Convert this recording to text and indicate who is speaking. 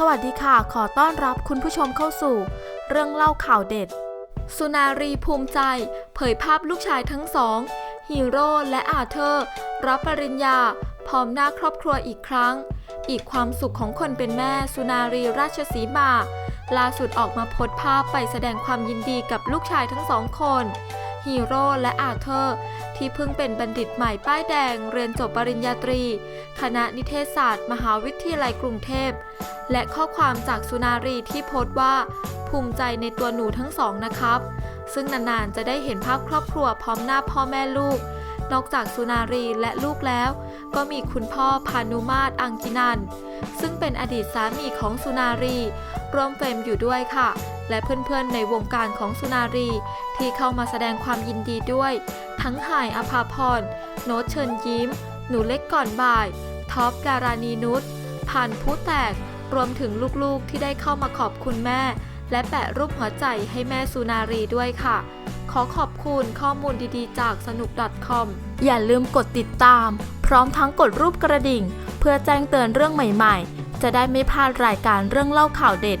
Speaker 1: สวัสดีค่ะ ขอต้อนรับคุณผู้ชมเข้าสู่ เรื่องเล่าข่าวเด็ด สุนารีภูมิใจ เผยภาพลูกชายทั้งสองฮีโร่และอาเธอร์ รับปริญญา พร้อมหน้าครอบครัวอีกครั้ง อีกความสุขของคนเป็นแม่สุนารีราชสีมาล่าสุดออกมาโพสต์ภาพไปแสดงความยินดีกับลูกชายทั้งสองคน ฮีโร่และอาเธอร์ ที่เพิ่งเป็นบัณฑิตใหม่ป้ายแดงเรียนจบปริญญาตรี คณะนิเทศศาสตร์ มหาวิทยาลัยกรุงเทพ และข้อความจากสุนารีที่โพสต์ว่า ภูมิใจในตัวหนูทั้งสองนะครับ ซึ่งนานๆจะได้เห็นภาพครอบครัวพร้อมหน้าพ่อแม่ลูกนอกจากสุนารีและลูกแล้ว ก็มีคุณพ่อพานุมาตรอังกินัน ซึ่งเป็นอดีตสามีของสุนารีร่วมเฟรมอยู่ด้วยค่ะ และเพื่อนๆในวงการของสุนารี ที่เข้ามาแสดงความยินดีด้วย ทั้งหายอภาพร โน้ตเชิญยิ้ม หนูเล็กก่อนบ่าย ท็อปดารานีนุชผ่านผู้แตก รวมถึงลูกๆที่ได้เข้ามาขอบคุณแม่ และแปะรูปหัวใจให้แม่สุนารีด้วยค่ะ ขอขอบคุณข้อมูลดีๆ จากสนุก .com อย่าลืมกดติดตาม พร้อมทั้งกดรูปกระดิ่ง เพื่อแจ้งเตือนเรื่องใหม่ๆ จะได้ไม่พลาดรายการเรื่องเล่าข่าวเด็ด